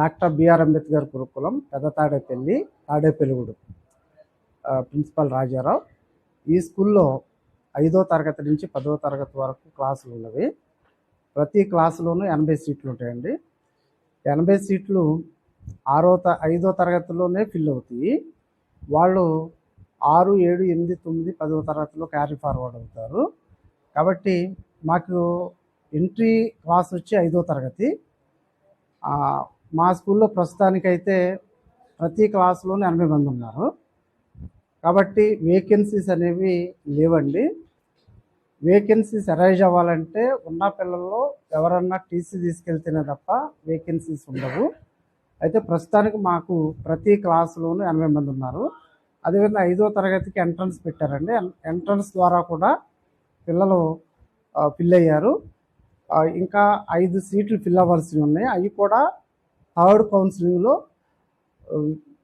Doctor BR Ambedkar గురుకులం పెద్ద Tadepalli తాడేపెలుగుడు principal Rajarao. ఈ స్కూల్లో ఐదో తరగతి నుంచి పదో తరగతి వరకు క్లాసులు ఉన్నవి. ప్రతి క్లాసులోనూ ఎనభై సీట్లు ఉంటాయండి. ఎనభై సీట్లు ఆరో త ఐదో తరగతిలోనే ఫిల్ అవుతాయి. వాళ్ళు ఆరు ఏడు ఎనిమిది తొమ్మిది పదో తరగతిలో క్యారీ ఫార్వర్డ్ అవుతారు. కాబట్టి మాకు ఎంట్రీ క్లాస్ వచ్చి ఐదో తరగతి. మా స్కూల్లో ప్రస్తుతానికైతే ప్రతి క్లాసులోనే ఎనభై మంది ఉన్నారు. కాబట్టి వేకెన్సీస్ అనేవి లేవండి. వేకెన్సీస్ అరైజ్ అవ్వాలంటే ఉన్న పిల్లల్లో ఎవరన్నా టీసీ తీసుకెళ్తేనే తప్ప వేకెన్సీస్ ఉండవు. అయితే ప్రస్తుతానికి మాకు ప్రతి క్లాసులోనూ ఎనభై మంది ఉన్నారు. అదేవిధంగా ఐదో తరగతికి ఎంట్రన్స్ పెట్టారండి. ఎంట్రన్స్ ద్వారా కూడా పిల్లలు ఫిల్ అయ్యారు. ఇంకా ఐదు సీట్లు ఫిల్ అవ్వాల్సి ఉన్నాయి. అవి కూడా థర్డ్ కౌన్సిలింగ్లో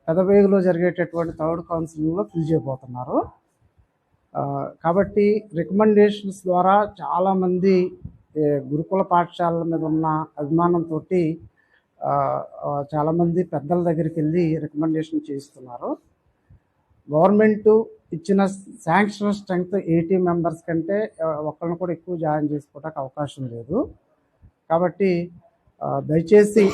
పెదవేగులో జరిగేటటువంటి థర్డ్ కౌన్సిలింగ్లో ఫిల్ చేయబోతున్నారు. కాబట్టి రికమెండేషన్స్ ద్వారా చాలామంది గురుకుల పాఠశాలల మీద ఉన్న అభిమానంతో చాలామంది పెద్దల దగ్గరికి వెళ్ళి రికమెండేషన్ చేయిస్తున్నారు. గవర్నమెంట్ ఇచ్చిన శాంక్షన్ స్ట్రెంగ్త్ ఎయిటీ మెంబర్స్ కంటే ఒకరిని ఒక్కరిని కూడా ఎక్కువ జాయిన్ చేసుకోవడానికి అవకాశం లేదు. కాబట్టి దయచేసి